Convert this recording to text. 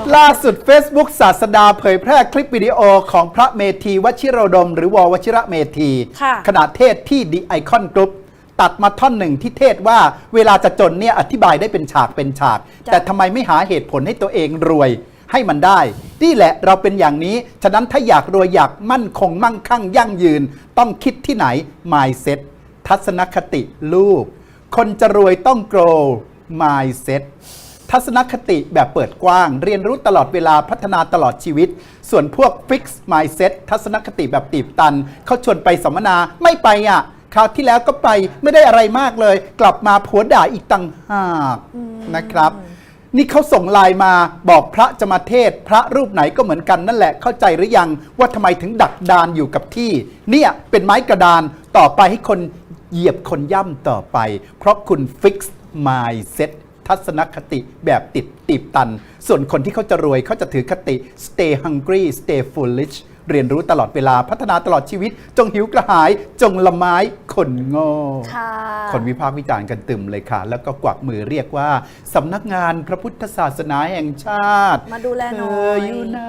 ยวล่าสุด Facebook ศาสดาเผยแพร่คลิปวิดีโอของพระเมธีวชิโรดม หรือววชิระเมธี ค่ะ ขณะเทศที่ดีไอคอนกรุ๊ปตัดมาท่อนหนึ่งที่เทศว่าเวลาจะจนเนี่ยอธิบายได้เป็นฉากเป็นฉากจ้ะแต่ทำไมไม่หาเหตุผลให้ตัวเองรวยให้มันได้ นี่แหละเราเป็นอย่างนี้ ฉะนั้นถ้าอยากรวยอยากมั่นคงมั่งคั่งยั่งยืน ต้องคิดที่ไหน mindset ทัศนคติลูก คนจะรวยต้อง grow mindset ทัศนคติแบบเปิดกว้าง เรียนรู้ตลอดเวลาพัฒนาตลอดชีวิต ส่วนพวก fix mindset ทัศนคติแบบตีบตัน เขาชวนไปสัมมนาไม่ไปอะคราวที่แล้วก็ไปไม่ได้อะไรมากเลย กลับมาผัวด่าอีกตังหากนะครับนี่เขาส่งไลน์มาบอกพระจะมาเทศน์พระรูปไหนก็เหมือนกันนั่นแหละเข้าใจหรือยังว่าทำไมถึงดักดานอยู่กับที่ เนี่ยเป็นไม้กระดานต่อไปให้คนเหยียบคนย่ำต่อไป เพราะคุณ fix mindset ทัศนคติแบบติดตีบตัน ส่วนคนที่เขาจะรวยเขาจะถือคติ stay hungry stay foolish เรียนรู้ตลอดเวลาพัฒนาตลอดชีวิต จงหิวกระหาย จงละไม้คนโง่ค่ะคนวิพากษ์วิจารณ์กันตึมเลยค่ะ แล้วก็กวักมือเรียกว่าสำนักงานพระพุทธศาสนาแห่งชาติ มาดูแลหน่อยเธอยู่ไหน